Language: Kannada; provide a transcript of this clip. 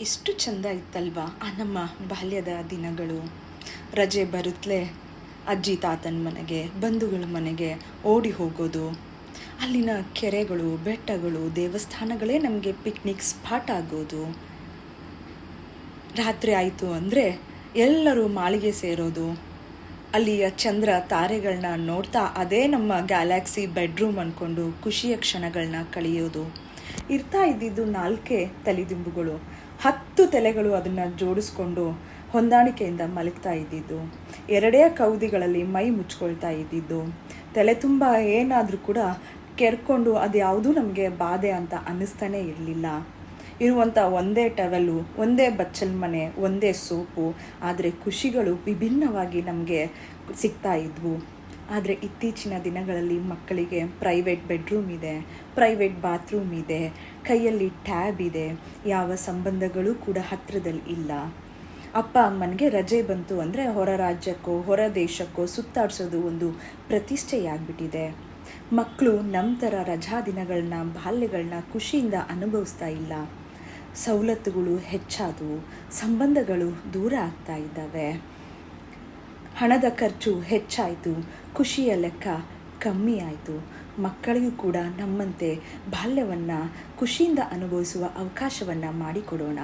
ಎಷ್ಟು ಚಂದ ಇತ್ತಲ್ವಾ? ಆ ನಮ್ಮ ಬಾಲ್ಯದ ದಿನಗಳು. ರಜೆ ಬರುತ್ತಲೇ ಅಜ್ಜಿ ತಾತನ ಮನೆಗೆ, ಬಂಧುಗಳ ಮನೆಗೆ ಓಡಿ ಹೋಗೋದು. ಅಲ್ಲಿನ ಕೆರೆಗಳು, ಬೆಟ್ಟಗಳು, ದೇವಸ್ಥಾನಗಳೇ ನಮಗೆ ಪಿಕ್ನಿಕ್ ಸ್ಪಾಟ್ ಆಗೋದು. ರಾತ್ರಿ ಆಯಿತು ಅಂದರೆ ಎಲ್ಲರೂ ಮಾಳಿಗೆ ಸೇರೋದು. ಅಲ್ಲಿಯ ಚಂದ್ರ ತಾರೆಗಳನ್ನ ನೋಡ್ತಾ ಅದೇ ನಮ್ಮ ಗ್ಯಾಲಾಕ್ಸಿ ಬೆಡ್ರೂಮ್ ಅಂದ್ಕೊಂಡು ಖುಷಿಯ ಕ್ಷಣಗಳನ್ನ ಕಳೆಯೋದು. ಇರ್ತಾ ಇದ್ದಿದ್ದು ನಾಲ್ಕೇ ತಲೆದಿಂಬುಗಳು. ಹತ್ತು ತಲೆಗಳು ಅದನ್ನು ಜೋಡಿಸ್ಕೊಂಡು ಹೊಂದಾಣಿಕೆಯಿಂದ ಮಲಗ್ತಾ ಇದ್ದಿದ್ದು. ಎರಡೇ ಕೌದಿಗಳಲ್ಲಿ ಮೈ ಮುಚ್ಕೊಳ್ತಾ ಇದ್ದಿದ್ದು. ತಲೆ ತುಂಬ ಏನಾದರೂ ಕೂಡ ಕೆರ್ಕೊಂಡು ಅದು ಯಾವುದೂ ನಮಗೆ ಬಾಧೆ ಅಂತ ಅನ್ನಿಸ್ತಾನೇ ಇರಲಿಲ್ಲ. ಇರುವಂಥ ಒಂದೇ ಟವೆಲು, ಒಂದೇ ಬಚ್ಚಲ್ ಮನೆ, ಒಂದೇ ಸೋಪು, ಆದರೆ ಖುಷಿಗಳು ವಿಭಿನ್ನವಾಗಿ ನಮಗೆ ಸಿಗ್ತಾ ಇದ್ವು. ಆದರೆ ಇತ್ತೀಚಿನ ದಿನಗಳಲ್ಲಿ ಮಕ್ಕಳಿಗೆ ಪ್ರೈವೇಟ್ ಬೆಡ್ರೂಮ್ ಇದೆ ಪ್ರೈವೇಟ್ ಬಾತ್ರೂಮ್ ಇದೆ ಕೈಯಲ್ಲಿ ಟ್ಯಾಬ್ ಇದೆ, ಯಾವ ಸಂಬಂಧಗಳು ಕೂಡ ಹತ್ತಿರದಲ್ಲಿ ಇಲ್ಲ. ಅಪ್ಪ ಅಮ್ಮನಿಗೆ ರಜೆ ಬಂತು ಅಂದರೆ ಹೊರ ರಾಜ್ಯಕ್ಕೋ, ಹೊರ ದೇಶಕ್ಕೋ ಸುತ್ತಾಡಿಸೋದು ಒಂದು ಪ್ರತಿಷ್ಠೆಯಾಗ್ಬಿಟ್ಟಿದೆ. ಮಕ್ಕಳು ನಮ್ಮ ಥರ ರಜಾ ದಿನಗಳನ್ನ ಬಾಲ್ಯಗಳನ್ನ ಖುಷಿಯಿಂದ ಅನುಭವಿಸ್ತಾ ಇಲ್ಲ. ಸವಲತ್ತುಗಳು ಹೆಚ್ಚಾದವು, ಸಂಬಂಧಗಳು ದೂರ ಆಗ್ತಾ ಇದ್ದಾವೆ. ಹಣದ ಖರ್ಚು ಹೆಚ್ಚಾಯಿತು, ಖುಷಿಯ ಲೆಕ್ಕ ಕಮ್ಮಿ ಆಯಿತು. ಮಕ್ಕಳಿಗೂ ಕೂಡ ನಮ್ಮಂತೆ ಬಾಲ್ಯವನ್ನು ಖುಷಿಯಿಂದ ಅನುಭವಿಸುವ ಅವಕಾಶವನ್ನು ಮಾಡಿಕೊಡೋಣ.